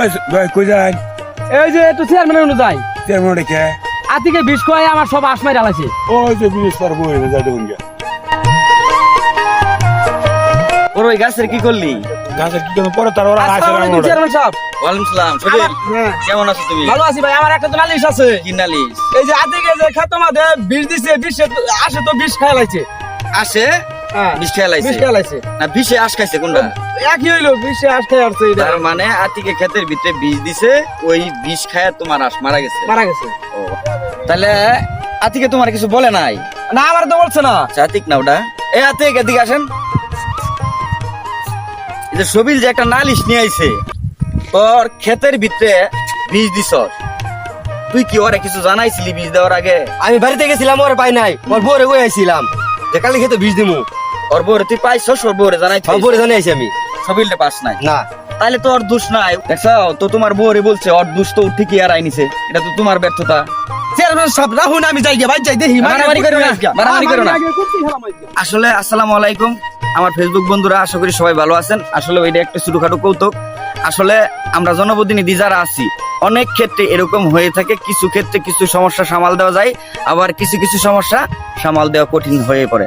ওই ভাই কই যান এই যে একটু চেয়ারম্যানের অনুযায়ী। চেয়ারম্যান রেখে আতিকে বিষ কয়ে আমার সব আশমাই ডালাইছে ওই যে বিদেশ তার বই যাই দেখুন ওর ওই গাছের কি করলি? গাছের কি কোনো পরে তার ওরা আসে আসসালামু চেয়ারম্যান সাহেব ওয়ালাইকুম সালাম শরীর হ্যাঁ, কেমন আছো তুমি? ভালো আছি ভাই আমার একটা তো নালিশ আছে। কি নালিশ? এই যে আতিকে যে খেত মাঝে বিষ দিছে বিষে আসে তো বিষ খাই আসে? হ্যাঁ। বিষ খেয়ে লাইছে? বিষ খাই না বিষে আশ খাইছে কোনটা? একই হইল বিষে আস খাই আসছে এটা তার মানে আতিকে ক্ষেতের ভিতরে বিষ দিছে ওই বিষ খায় তোমার আশ মারা গেছে। মারা গেছে। ও। তাহলে আতিকে তোমার কিছু বলে নাই? না আমার তো বলছে না। আচ্ছা, আতিক না ওটা। এ আতিক এদিকে আসেন। যে সবিল যে একটা নালিশ নিয়ে আইছে তোর ক্ষেতের ভিতরে বীজ দিছ। তুই কি ওরে কিছু জানাইছিলি বীজ দেওয়ার আগে? আমি বাড়িতে গেছিলাম ওর পাই নাই। ওর বউরে কই আইছিলাম? যে কালি খেতে বীজ দিমু। ওর বউরে তুই পাইছস? ওর বউরে জানাই বউরে জানি আইছি আমি সবিলটা পাস নাই? না। তাহলে তো ওর দোষ নাই। দেখছ তো তোমার বউরে বলছে ওর দোষ তো ঠিকই আর আইনিছে এটা তো তোমার ব্যর্থতা। খেলাম আজকে। আসলে আসসালামু আলাইকুম। আমার ফেসবুক বন্ধুরা আশা করি সবাই ভালো আছেন। আসলে ওইটা একটা ছোটখাটো কৌতুক। আসলে আমরা জনপ্রতিনিধি যারা আছি অনেক ক্ষেত্রে এরকম হয়ে থাকে। কিছু ক্ষেত্রে কিছু সমস্যা সামাল দেওয়া যায় আবার কিছু কিছু সমস্যা সামাল দেওয়া কঠিন হয়ে পড়ে।